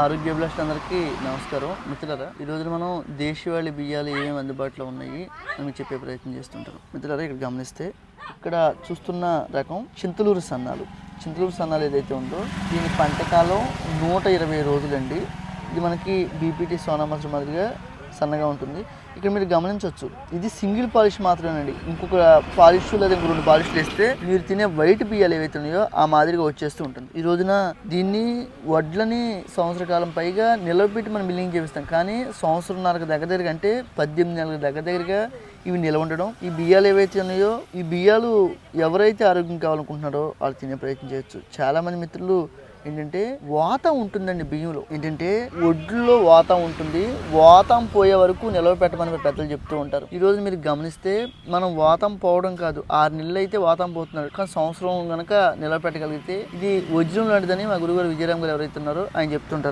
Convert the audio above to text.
ఆరోగ్య అందరికీ నమస్కారం. మిత్రులారా ఈ మనం దేశవాళీ బియ్యాలు ఏమేమి అందుబాటులో ఉన్నాయి అని మీకు చెప్పే ప్రయత్నం చేస్తుంటాను మిత్రులారా ఇక్కడ గమనిస్తే ఇక్కడ చూస్తున్న రకం చింతలూరు సన్నాలు. చింతలూరు సన్నాలు ఏదైతే ఉందో దీని పంటకాలం నూట ఇరవై రోజులండి. ఇది మనకి బీపీటీ సోనా మసూర్ మాదిరిగా సన్నగా ఉంటుంది. ఇక్కడ మీరు గమనించవచ్చు ఇది సింగిల్ పాలిష్ మాత్రమేనండి. ఇంకొక పాలిష్ లేదా ఇంకో రెండు పాలిష్లు వేస్తే మీరు తినే వైట్ బియ్యాలు ఏవైతే ఉన్నాయో ఆ మాదిరిగా వచ్చేస్తూ ఉంటుంది. ఈ రోజున దీన్ని వడ్లని సంవత్సర కాలం పైగా నిలవబెట్టి మనం మిల్లింగ్ చేపిస్తాం. కానీ సంవత్సరంన్నరకు దగ్గర దగ్గర అంటే పద్దెనిమిది నెలలకు దగ్గర దగ్గరగా ఇవి నిలవ ఉండడం ఈ బియ్యాలు ఏవైతే ఉన్నాయో ఈ బియ్యాలు ఎవరైతే ఆరోగ్యం కావాలనుకుంటున్నారో వాళ్ళు తినే ప్రయత్నం చేయొచ్చు. చాలామంది మిత్రులు ఏంటంటే వాతం ఉంటుందండి బియ్యంలో. ఏంటంటే ఒడ్లో వాతం ఉంటుంది. వాతం పోయే వరకు నిలవ పెట్టమని పెద్దలు చెప్తూ ఉంటారు. ఈ రోజు మీరు గమనిస్తే మనం వాతం పోవడం కాదు. ఆరు నెలలు అయితే వాతం పోతున్నారు. కానీ సంవత్సరం కనుక నిలవ పెట్టగలిగితే ఇది వజ్రం లాంటిదని మా గురుగారు విజయరామ్ గారు ఎవరైతే ఉన్నారో ఆయన చెప్తుంటారు.